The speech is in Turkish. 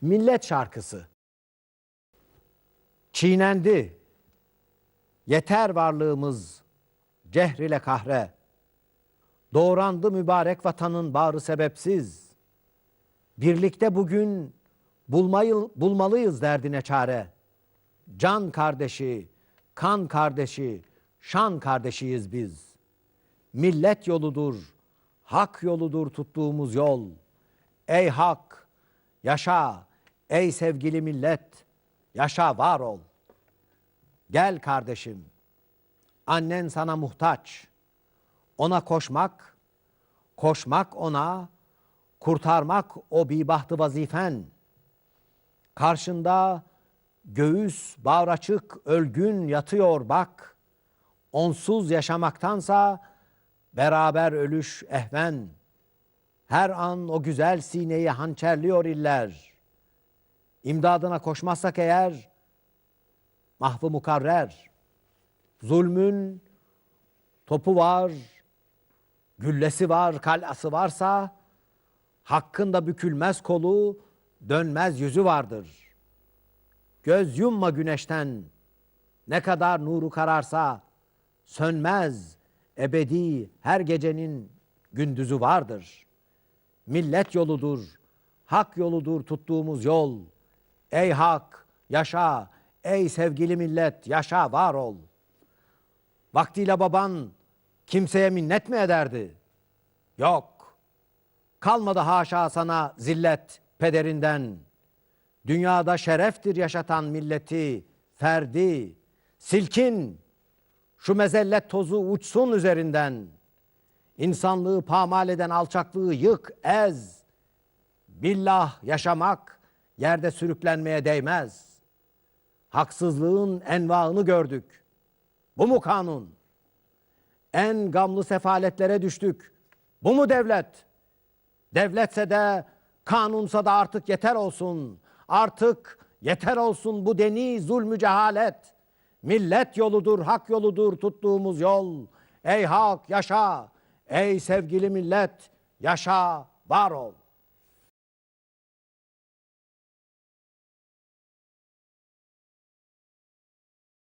Millet şarkısı. Çiğnendi. Yeter varlığımız cehr ile kahre. Doğrandı mübarek vatanın bağrı sebepsiz. Birlikte bugün bulmayı, bulmalıyız derdine çare. Can kardeşi, kan kardeşi, şan kardeşiyiz biz. Millet yoludur, hak yoludur tuttuğumuz yol. Ey hak, yaşa, ey sevgili millet, yaşa var ol. Gel kardeşim, annen sana muhtaç. Ona koşmak, koşmak ona, kurtarmak o bibahtı vazifen. Karşında göğüs bağır açık ölgün yatıyor bak. Onsuz yaşamaktansa beraber ölüş ehven. Her an o güzel sineyi hançerliyor iller. İmdadına koşmazsak eğer mahvı mukarrer. Zulmün topu var, güllesi var, kalası varsa hakkında bükülmez kolu, dönmez yüzü vardır. Göz yumma güneşten, ne kadar nuru kararsa sönmez, ebedi her gecenin gündüzü vardır. Millet yoludur, hak yoludur tuttuğumuz yol. Ey hak, yaşa, ey sevgili millet, yaşa, var ol. Vaktiyle baban kimseye minnet mi ederdi? Yok. Kalmadı haşa sana zillet pederinden. Dünyada şereftir yaşatan milleti, ferdi. Silkin, şu mezellet tozu uçsun üzerinden. İnsanlığı pamal eden alçaklığı yık, ez. Billah yaşamak yerde sürüklenmeye değmez. Haksızlığın envaını gördük. Bu mu kanun? En gamlı sefaletlere düştük. Bu mu devlet? Devletse de kanunsa da artık yeter olsun. Artık yeter olsun bu deni zulmü cehalet. Millet yoludur, hak yoludur tuttuğumuz yol. Ey hak yaşa, ey sevgili millet yaşa, var ol.